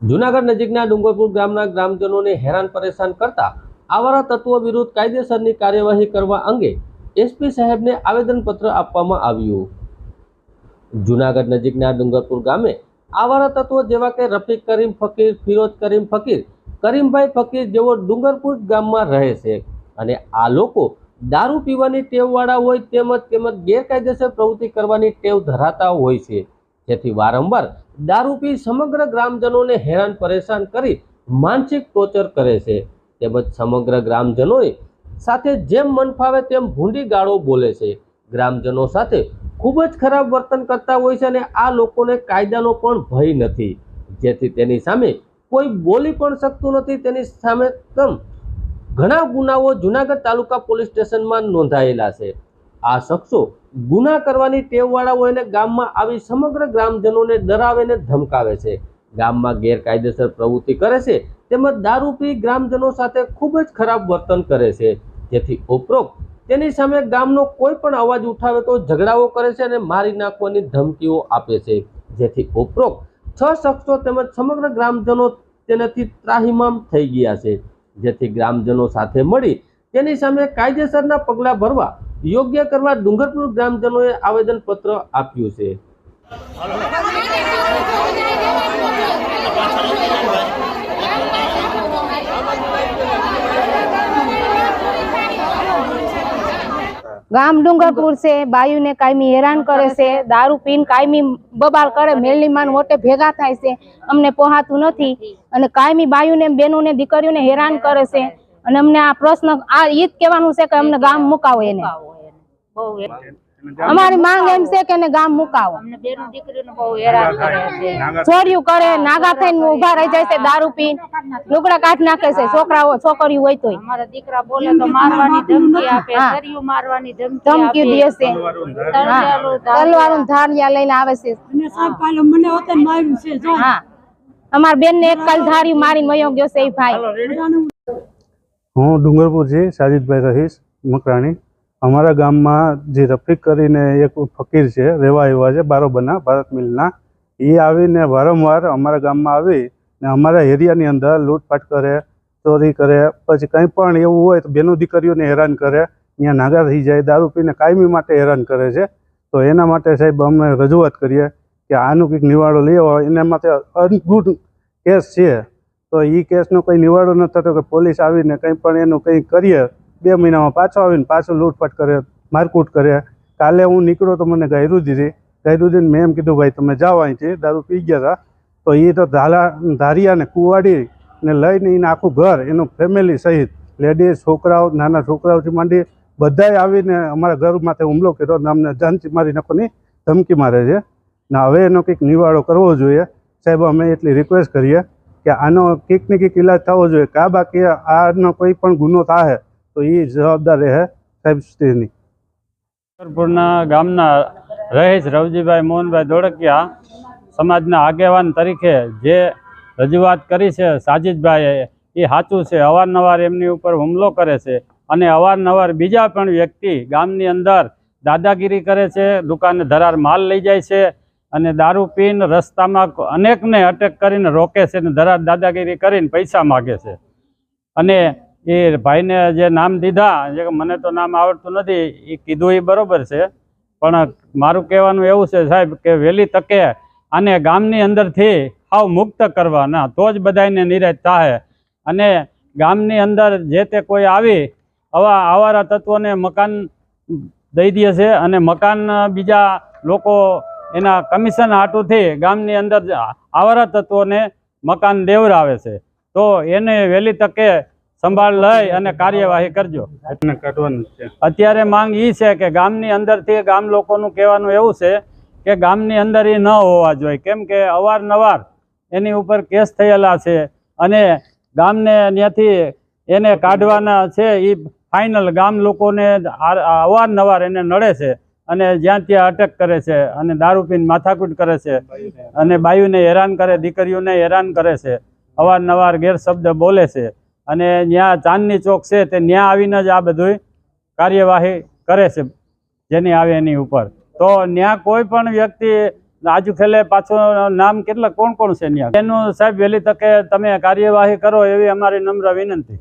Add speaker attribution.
Speaker 1: જૂનાગઢ નજીકના ડુંગરપુર ગામના ગ્રામજનોને હેરાન પરેશાન કરતા આવારા તત્વો વિરુદ્ધ કાયદેસરની કાર્યવાહી કરવા અંગે એસપી સાહેબને આવેદનપત્ર આપવામાં આવ્યું. જૂનાગઢ નજીકના ડુંગરપુર ગામે આવારા તત્વો જેવા કે રફીક કરીમ ફકીર, ફિરોજ કરીમ ફકીર, કરીમભાઈ ફકીર જેવો ડુંગરપુર ગામમાં રહે છે અને આ લોકો દારૂ પીવાની ટેવવાળા હોય તેમજ તેમજ ગેરકાયદેસર પ્રવૃત્તિ કરવાની ટેવ ધરાતા હોય છે. જેથી વારંવાર દારૂ પી સમગ્ર ગ્રામજનોને હેરાન પરેશાન કરી માનસિક ટોર્ચર કરે છે. તેમજ સમગ્ર ગ્રામજનોએ સાથે જેમ મન ફાવે તેમ ભૂંડી ગાળો બોલે છે. ગ્રામજનો સાથે ખૂબ જ ખરાબ વર્તન કરતા હોય છે અને આ લોકોને કાયદાનો પણ ભય નથી. જેથી તેની સામે કોઈ બોલી પણ શકતું નથી. તેની સામે તમ ઘણા ગુનાઓ જુનાગઢ તાલુકા પોલીસ સ્ટેશનમાં નોંધાયેલા છે. આ શખ્સો ગુના કરવાની ટેવવાળા હોય અને ગામમાં આવી સમગ્ર ગ્રામજનોને ડરાવે ને ધમકાવે છે. ગામમાં ગેરકાયદેસર પ્રવૃત્તિ કરે છે તેમજ દારૂ પી ગ્રામજનો સાથે ખૂબ જ ખરાબ વર્તન કરે છે. જેથી ઉપરોક્ત તેની સામે ગામનો કોઈ પણ અવાજ ઉઠાવે તો ઝઘડાઓ કરે છે અને મારી નાખવાની ધમકીઓ આપે છે. જેથી ઉપરોક્ત છ શખ્સો તેમજ સમગ્ર ગ્રામજનો તેનાથી ત્રાહિમામ થઈ ગયા છે. જેથી ગ્રામજનો સાથે મળી તેની સામે કાયદેસરના પગલાં ભરવા યોગ્ય કરવા ડુંગરપુર ગ્રામજનોએ આવેદનપત્ર આપ્યું છે.
Speaker 2: ગામ ડુંગરપુર છે, બાયુને કાયમી હેરાન કરે છે, દારૂ પીન કાયમી બબાલ કરે, મેલની માન મોટે ભેગા થાય છે, અમને પોહાતું નથી. અને કાયમી બાયુને, બેનોને, દીકરીઓને હેરાન કરે છે. અને અમને આ પ્રશ્ન આ ઈ જ કહેવાનું છે કે અમને ગામ મુકાવો એને. અમારી માંગ એમ છે કે એને ગામ મુકાવો.
Speaker 3: અમને બેનો દીકરીઓને બહુ હેરાન કરે છે.
Speaker 2: ચોર્યું કરે નાગા થઈને ઊભા રહી જાય છે દારૂ પી લુગડા કાઢ નાખે છે છોકરાઓ છોકરીઓ હોય તોય.
Speaker 3: અમારા દીકરા બોલે તો મારવાની ધમકી આપે. સરિયું મારવાની ધમકી
Speaker 2: દે છે. તલવારું ધારિયા લઈને આવે છે.
Speaker 4: અને સાહેબ કાલે મને હોતે માર્યું છે જો.
Speaker 2: હા. અમારા બેન ને એક કાલ ધાર્યું મારીને મયો ગયો છે એ ભાઈ.
Speaker 5: હું ડુંગરપુર છે સાજિદભાઈ રહીશ મકરાણી. અમારા ગામમાં જે રફીક કરીને એક ફકીર છે રહેવા એવા છે, બારોબના, ભારત મિલના. એ આવીને વારંવાર અમારા ગામમાં આવી ને અમારા એરિયાની અંદર લૂંટફાટ કરે, ચોરી કરે, પછી કંઈ પણ એવું હોય તો બેનો દીકરીઓને હેરાન કરે, અહીંયા નાગા થઈ જાય, દારૂ પીને કાયમી માટે હેરાન કરે છે. તો એના માટે સાહેબ અમે રજૂઆત કરીએ કે આનું કંઈક નિવાડો લેવો એના માટે અનગુડ કેસ છે. તો એ કેસનો કંઈ નિવાડો ન થતો કે પોલીસ આવીને કંઈ પણ એનું કંઈ કરીએ, બે મહિનામાં પાછો આવીને પાછો લૂંટફાટ કરે, મારકૂટ કરે. કાલે હું નીકળ્યો તો મને ગાયરું દીધી ગાયરું દીધીને મેં એમ કીધું, ભાઈ, તમે જાઓ અહીંથી, દારૂ પી ગયા હતા તો એ તો ધાલા, ધારિયાને કુવાડીને લઈને એને આખું ઘર, એનું ફેમિલી સહિત લેડીઝ છોકરાઓ, નાના છોકરાઓથી માંડી બધાએ આવીને અમારા ઘર માથે હુમલો કર્યો ને અમને જાનથી મારી નાખવાની ધમકી મારે છે. ને હવે એનો કંઈક નિવાડો કરવો જોઈએ. સાહેબ, અમે એટલી રિક્વેસ્ટ કરીએ. કે આનો કંઈક ને ઇલાજ થવો જોઈએ. કા બાકી આનો કોઈ પણ ગુનો થાય તો એ જવાબદાર રહે સાહેબ સ્ત્રીની
Speaker 6: ડુંગરપુરના ગામના રહીશ રવજીભાઈ મોહનભાઈ ધોળકિયા સમાજના આગેવાન તરીકે જે રજૂઆત કરી છે સાજિદભાઈએ એ સાચું છે. અવારનવાર એમની ઉપર હુમલો કરે છે અને અવારનવાર બીજા પણ વ્યક્તિ ગામની અંદર દાદાગીરી કરે છે, દુકાને ધરાર માલ લઈ જાય છે અને દારૂ પીને રસ્તામાં અનેકને અટેક કરીને રોકે છે અને ધરા દાદાગીરી કરીને પૈસા માગે છે. અને એ ભાઈને જે નામ દીધા, જે મને તો નામ આવડતું નથી, એ કીધું એ બરાબર છે. પણ મારું કહેવાનું એવું છે સાહેબ કે વહેલી તકે આને ગામની અંદરથી હાવ મુક્ત કરવાના. તો જ બધાને નિરાશ થાય અને ગામની અંદર જે તે કોઈ આવી, આવા આવારા તત્વોને મકાન દઈ દે છે અને મકાન બીજા લોકો એના કમિશન હાટુથી ગામની અંદર આવારા તત્વોને મકાન દેવરાવે છે. તો એને વહેલી તકે સંભાળ લઈ અને કાર્યવાહી કરજો. અત્યારે માંગ એ છે કે ગામની અંદરથી ગામ લોકોનું કહેવાનું એવું છે કે ગામની અંદર એ ન હોવા જોઈએ. કેમ કે અવારનવાર એની ઉપર કેસ થયેલા છે અને ગામને ત્યાંથી એને કાઢવાના છે એ ફાઇનલ ગામ લોકોને અવારનવાર એને નડે છે. અને જ્યાં ત્યાં અટક કરે છે અને દારૂ પીને માથાકૂટ કરે છે અને બાયુને હેરાન કરે, દીકરીઓને હેરાન કરે છે, અવારનવાર ગેરશબ્દ બોલે છે અને ત્યાં ચાંદની ચોક છે તે ત્યાં આવીને જ આ બધું કાર્યવાહી કરે છે જેની આવે એની ઉપર. તો ત્યાં કોઈ પણ વ્યક્તિ આજુ ખેલે પાછું નામ કેટલા કોણ કોણ છે ત્યાં? એનું સાહેબ વહેલી તકે તમે કાર્યવાહી કરો એવી અમારી નમ્ર વિનંતી.